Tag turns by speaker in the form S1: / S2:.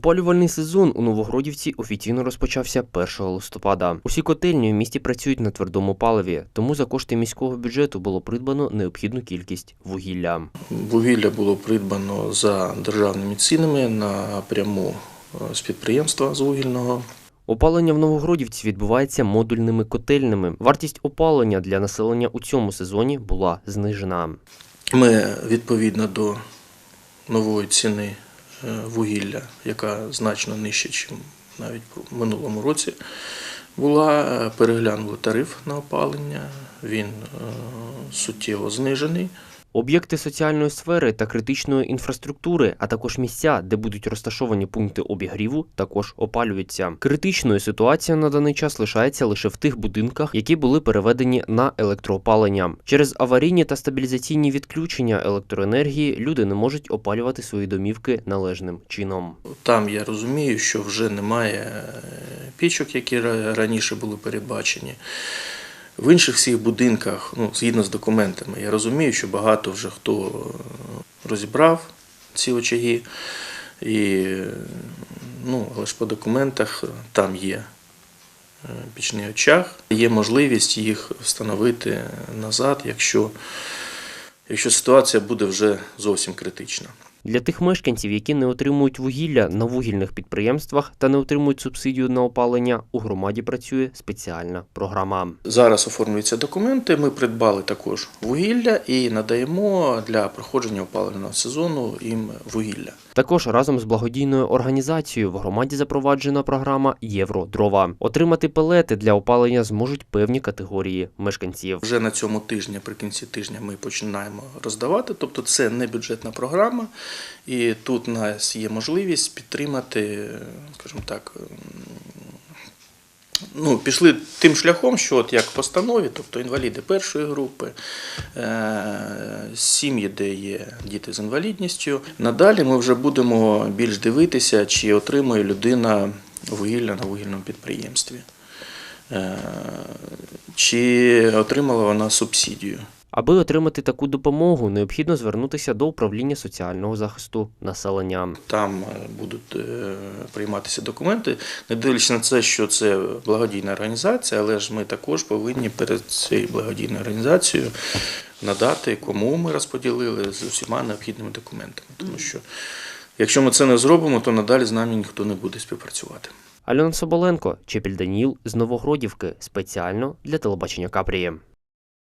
S1: Опалювальний сезон у Новогродівці офіційно розпочався 1 листопада. Усі котельні у місті працюють на твердому паливі, тому за кошти міського бюджету було придбано необхідну кількість вугілля.
S2: Вугілля було придбано за державними цінами напряму е, з підприємства з вугільного.
S1: Опалення в Новогродівці відбувається модульними котельнями. Вартість опалення для населення у цьому сезоні була знижена.
S2: Ми відповідно до нової ціни вугілля, яка значно нижча, ніж навіть в минулому році, була, е, переглянули тариф на опалення. Він е, суттєво знижений.
S1: Об'єкти соціальної сфери та критичної інфраструктури, а також місця, де будуть розташовані пункти обігріву, також опалюються. Критичною ситуація на даний час лишається лише в тих будинках, які були переведені на електроопалення. Через аварійні та стабілізаційні відключення електроенергії люди не можуть опалювати свої домівки належним чином.
S2: Там я розумію, що вже немає е, пічок, які раніше були передбачені. В інших всіх будинках, ну, згідно з документами, я розумію, що багато вже хто е, розібрав ці очаги. І, е, ну, але ж по документах там є е, пічний очаг. Є можливість їх встановити назад, якщо, якщо ситуація буде вже зовсім критична.
S1: Для тих мешканців, які не отримують вугілля на вугільних підприємствах та не отримують субсидію на опалення, у громаді працює спеціальна програма.
S2: Зараз оформлюються документи. Ми придбали також вугілля і надаємо для проходження опалювального сезону їм вугілля.
S1: Також разом з благодійною організацією в громаді запроваджена програма Євродрова. Отримати пелети для опалення зможуть певні категорії мешканців.
S2: Вже на цьому тижні, наприкінці тижня, ми починаємо роздавати. Тобто, це не бюджетна програма, і тут у нас є можливість підтримати, скажімо так. Ну, пішли тим шляхом, що от як постанові, тобто інваліди першої групи, е, сім'ї, де є діти з інвалідністю. Надалі ми вже будемо більш дивитися, чи отримує людина вугілля на вугільному підприємстві, е, чи отримала вона субсидію.
S1: Аби отримати таку допомогу, необхідно звернутися до управління соціального захисту населення.
S2: Там е, будуть е, прийматися документи, не дивлячись на це, що це благодійна організація, але ж ми також повинні перед цією благодійною організацією надати, кому ми розподілили з усіма необхідними документами. Тому що якщо ми це не зробимо, то надалі з нами ніхто не буде співпрацювати.
S1: Альона Соболенко, Чепіль Даніл з Новогродівки спеціально для телебачення Капрії.